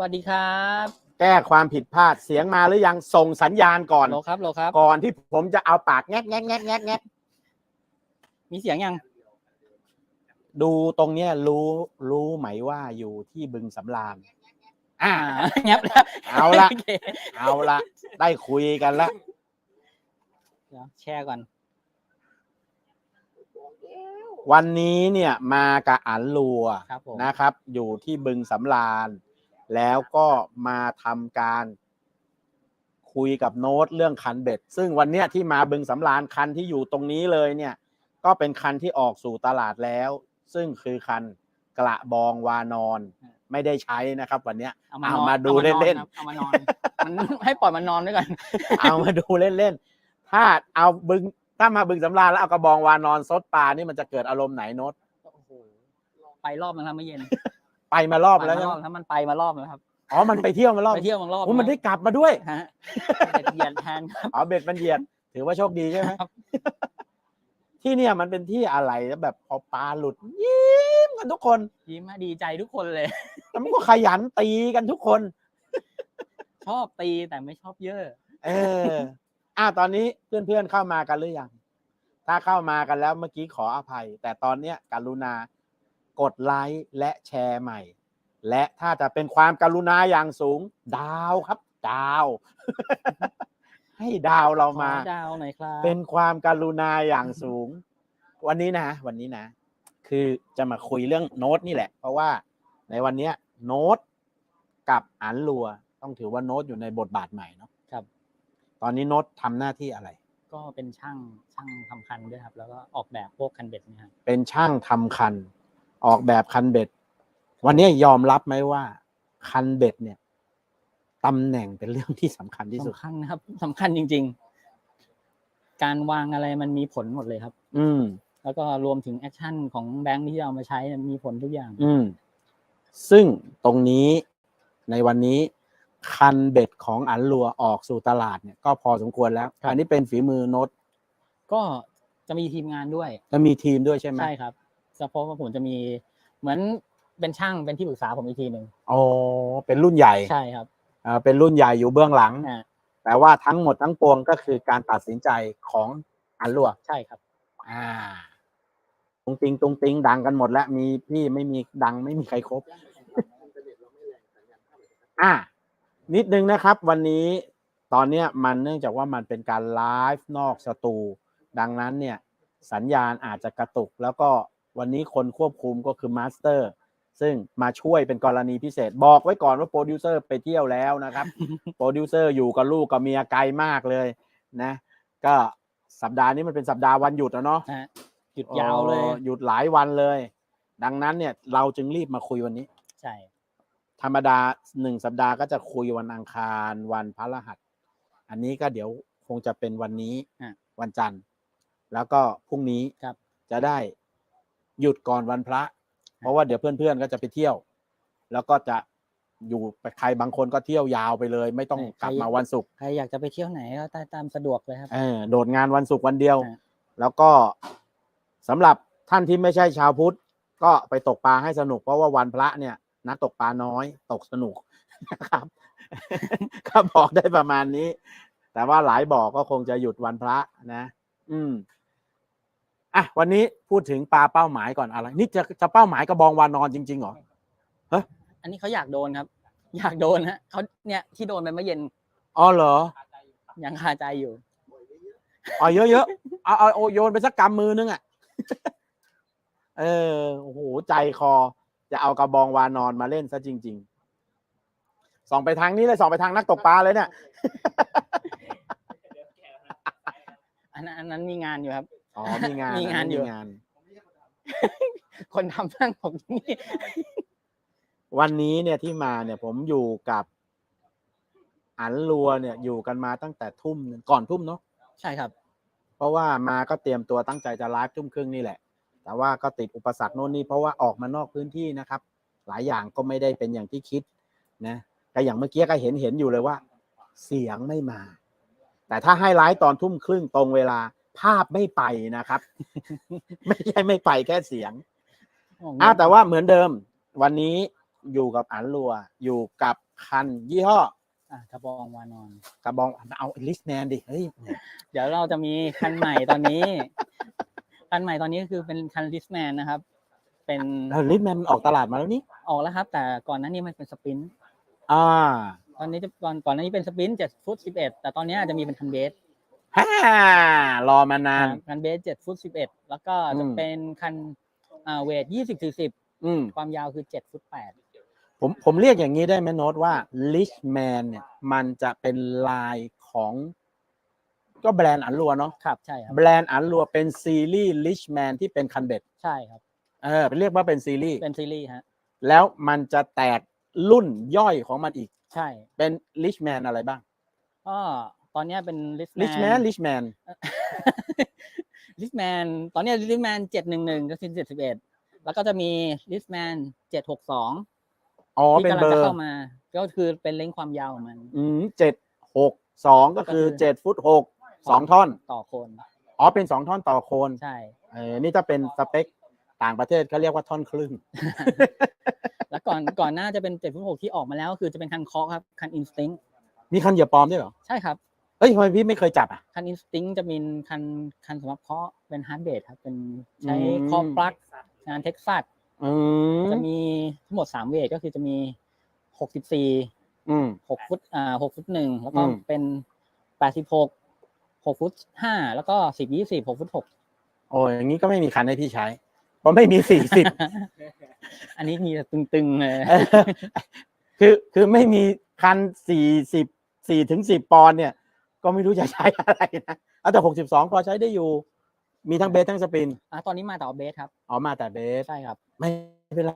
สวัสดีครับแก้ความผิดพลาดเสียงมาหรือยังส่งสัญญาณก่อนโลครับโลครับ ก่อนที่ผมจะเอาปากแงกแงกแงกแงกแงกมีเสียงยัง ดูตรงเนี้ยรู้รู้ไหมว่าอยู่ที่บึงสำราญอ่า อ่างับแล้วเอาละ โคเอาละได้คุยกันละเดี๋ยวแชร์ก่อนวันนี้เนี่ยมากับอันลัวครับผมนะครับ อยู่ที่บึงสำราญ แล้วก็มาทำการคุยกับโน้ตเรื่องคันเบ็ด ซึ่งวันเนี้ยที่มาบึงสำราญคันที่อยู่ตรงนี้เลยเนี่ย ก็เป็นคันที่ออกสู่ตลาดแล้ว ซึ่งคือคันกระบองวานอน ไม่ได้ใช้นะครับ วันเนี้ยเอามาเอานอนมาดูอเล่นๆครับเอามานอนมันให้ปล่อยมันนอนด้วยก่อนเอามาดูเล่นๆ ถ้าเอาบึงถ้ามาบึงสำราญแล้วเอากระบองวานอนซดปลานี่มันจะเกิดอารมณ์ไหนโน้ตโอ้โหไปรอบนึงแล้วเมื่อเย็น ไปมารอบไปแล้วมารใช่อบไหมแล้วมันไปมารอบแล้วครับอ๋อมันไปเที่ยวมารอบไปเที่ยวมารอบโอ้มันได้กลับมาด้วยฮะแต่เหยียดแทนครับอ๋อเบ็ดมันเหยียด ถือว่าโชคดีใช่ไหมครับที่เนี่ยมันเป็นที่อะไรแล้วแบบพอปลาหลุด ยิ้มกันทุกคน ยิ้มฮะดีใจทุกคนเลยแล้วมันก็ขยันตีกันทุกคน ชอบตีแต่ไม่ชอบเยอะ เอออ้าวตอนนี้เพื่อนๆเข้ามากันหรือยังถ้าเข้ามากันแล้วเมื่อกี้ขออภัย แต่ตอนเนี้ยกรุณา กดไลค์และแชร์ใหม่ และถ้าจะเป็นความกรุณาอย่างสูง ดาวครับ ดาว ให้ดาวเรามาขอดาวหน่อยครับ เป็นความกรุณาอย่างสูง วันนี้นะ วันนี้นะ คือจะมาคุยเรื่องโน้ตนี่แหละ เพราะว่าในวันเนี้ยโน้ตกับอันลัว ต้องถือว่าโน้ตอยู่ในบทบาทใหม่เนาะครับ ตอนนี้โน้ตทำหน้าที่อะไรก็เป็นช่างช่างทำคันด้วยครับ แล้วก็ออกแบบพวกคันเบ็ดเนะครับเป็นช่างทำคัน ออกแบบคันเบ็ด วันนี้ยอมรับไหมว่า คันเบ็ดเนี่ยตำแหน่งเป็นเรื่องที่สำคัญที่สุด สำคัญนะครับสำคัญจริง ๆ การวางอะไรมันมีผลหมดเลยครับ อืม แล้วก็รวมถึงแอคชั่นของแบงค์ที่เอามาใช้เนี่ยมีผลทุกอย่าง อืม ซึ่งตรงนี้ในวันนี้คันเบ็ดของอันลัวออกสู่ตลาดเนี่ยก็พอสมควรแล้วครับอันนี้เป็นฝีมือโน้ตก็จะมีทีมงานด้วย จะมีทีมด้วยใช่ไหม ใช่ครับ เฉพาะว่าผมจะมีเหมือนเป็นช่างเป็นที่ปรึกษาผมอีกทีหนึ่งอ๋อเป็นรุ่นใหญ่ใช่ครับอ่าเป็นรุ่นใหญ่อยู่เบื้องหลังอ่าแต่ว่าทั้งหมดทั้งปวงก็คือการตัดสินใจของอันลัวใช่ครับ อ่าตุงติงตุงติงดังกันหมดแล้วมีพี่ไม่มีดังไม่มีใครครบ อ่านิดนึงนะครับ วันนี้ตอนเนี้ยมันเนื่องจากว่ามันเป็นการไลฟ์นอกสตูดังนั้นเนี่ย สัญญาณอาจจะกระตุกแล้วก็ วันนี้คนควบคุมก็คือมาสเตอร์ซึ่งมาช่วยเป็นกรณีพิเศษ บอกไว้ก่อนว่าโปรดิวเซอร์ไปเที่ยวแล้วนะครับ โปรดิวเซอร์อยู่กับลูกกับเมียไกลมากเลยนะ ก็สัปดาห์นี้มันเป็นสัปดาห์วันหยุดอะเนาะนะฮะหยุดยาวเลยออหยุดหลายวันเลย ดังนั้นเนี่ยเราจึงรีบมาคุยวันนี้ ใช่ ธรรมดาหนึ่งสัปดาห์ก็จะคุยวันอังคารวันพฤหัส อันนี้ก็เดี๋ยวคงจะเป็นวันนี้อะวันจันทร์ แล้วก็พรุ่งนี้ครับจะได้ หยุดก่อนวันพระ เพราะว่าเดี๋ยวเพื่อนๆก็จะไปเที่ยว แล้วก็จะอยู่ไปใครบางคนก็เที่ยวยาวไปเลย ไม่ต้องกลับมาวันศุกร์ใครอยากจะไปเที่ยวไหนก็ตามตามสะดวกเลยครับเออโดดงานวันศุกร์วันเดียวอะแล้วก็สำหรับท่านที่ไม่ใช่ชาวพุทธ ก็ไปตกปลาให้สนุกเพราะว่าวันพระเนี่ยนักตกปลาน้อย ตกสนุกนะครับก็บอกได้ประมาณนี้ แต่ว่าหลายบ่อก็คงจะหยุดวันพระนะ อืม อะวันนี้พูดถึงปลาเป้าหมายก่อนอะไร นี่จะจะเป้าหมายกระบองวานอนจริงๆเหรออันนี้เขาอยากโดนครับ อยากโดนฮะเขาเนี่ยที่โดนไปเมื่อเย็นอ๋อเหรอยังคาใจอยู่อ๋อเยอะๆเอาเอาเอาโยนไปสักกำมือนึงอะเออโอ้โหใจคอ จะเอากระบองวานอนมาเล่นซะจริง ๆส่องไปทางนี้เลยส่องไปทางนักตกปลาเลยเนี่ยอันนั้นอันนั้นมีงานอยู่ครับ อ๋อมีงานมีงานมีอยู่งานคนทำนั่งผมที่นี่วันนี้เนี่ยที่มาเนี่ยผมอยู่กับ อันรัวเนี่ยอยู่กันมาตั้งแต่ทุ่มหนึ่งก่อนทุ่มเนาะใช่ครับ เพราะว่ามาก็เตรียมตัวตั้งใจจะไลฟ์ทุ่มครึ่งนี่แหละ แต่ว่าก็ติดอุปสรรคโน่นนี่เพราะว่าออกมานอกพื้นที่นะครับ หลายอย่างก็ไม่ได้เป็นอย่างที่คิดนะแต่อย่างเมื่อกี้ก็เห็นเห็นอยู่เลยว่า เสียงไม่มา แต่ถ้าให้ไลฟ์ตอนทุ่มครึ่งตรงเวลา ภาพไม่ไปนะครับ ไม่ใช่ไม่ไปแค่เสียงอะแต่ว่าเหมือนเดิม วันนี้อยู่กับอันรัว อยู่กับคันยี่ห้ออะกระบองวานอนกระบองเอาลิสแมนดิเฮ้ยเดี๋ยวเราจะมีคันใหม่ตอนนี้ คันใหม่ตอนนี้ก็คือเป็นคันลิสแมนนะครับ เป็นแล้วลิสแมนออกตลาดมาแล้วนี่ออกแล้วครับ แต่ก่อนหน้านี้มันเป็นสปรินต์อ่า ตอนนี้จะก่อนก่อนหน้านี้เป็นสปรินต์เจ็ดฟุตสิบเอ็ดแต่ตอนนี้อาจจะมีเป็นคันเบส ฮ่ารอมานาน คันเบสเจ็ดฟุตสิบเอ็ดแล้วก็จะอืมเป็นคันอ่าเวทยี่สิบสี่สิบอืมความยาวคือเจ็ดฟุตแปดผมผมเรียกอย่างนี้ได้ไหมโน้ตว่าลิชแมนเนี่ย มันจะเป็นลายของก็แบรนด์อันรัวเนาะครับใช่ครับแบรนด์อันรัวเป็นซีรีส์ลิชแมนที่เป็นคันเบ็ดใช่ครับ เออเรียกว่าเป็นซีรีส์เป็นซีรีส์ฮะแล้วมันจะแตกรุ่นย่อยของมันอีก ใช่ เป็นลิชแมนอะไรบ้างก็ต อนนี้เป็นลิสลิชแมนลิชแมนลิสแมนตอนนี้ลิสแมนเจ็ดหนึ่งหนึ่งก็คือเจ็ดสิบเอ็ดแล้วก็จะมีลิสแมนเจ็ดหกสองอ๋อที่เป็นกำลัเบงอจะร์เข้ามา ก็คือเป็นเล้งความยาวของมัน อืมเจ็ดหกสองก็คือก็คือเจ็ดฟุตหกสองท่อนต่อคน อ๋อเป็นสองท่อนต่อโคนใช่เออนี่ถ้าเป็นสเปคต่างประเทศเขาเรียกว่าท่อนครึ่ง แล้วก่อนก่อนหน้าจะเป็นเจ็ดฟุตหกที่ออกมาแล้วก็คือจะเป็นคันเคาะครับ คันอินสติ้งมีคันเหยียบปลอมด้วยเหรอ ใช่ครับ เอ้ยทำไมพี่ไม่เคยจับอะ คันอินสติ้งจะมีคันคันสำหรับเคาะเป็นฮาร์ดเบดครับ เป็นใช้อืมเคาะปลั๊กงานเท็กซัสอืมจะมีทั้งหมดสามเวทก็คือจะมีหกสิบสี่อืม หกฟุตอ่าหกฟุตหนึ่งแล้วก็อืม เป็นแปดสิบหกหกฟุตห้าแล้วก็สิบยี่สิบหกฟุตหกโอ้ยอย่างนี้ก็ไม่มีคันให้พี่ใช้ เพราะไม่มีสี่สิบ อันนี้มีแต่ตึงๆเลยคือคือไม่มีคันสี่สิบสี่ถึงสิบปอนด์เนี่ย ก็ไม่รู้จะใช้อะไรนะเอาแต่หกสิบสองพอใช้ได้อยู่ มีทั้งเบสทั้งสปินอะตอนนี้มาต่อเบสครับ อ๋อมาแต่เบสใช่ครับ ไม่เป็นไร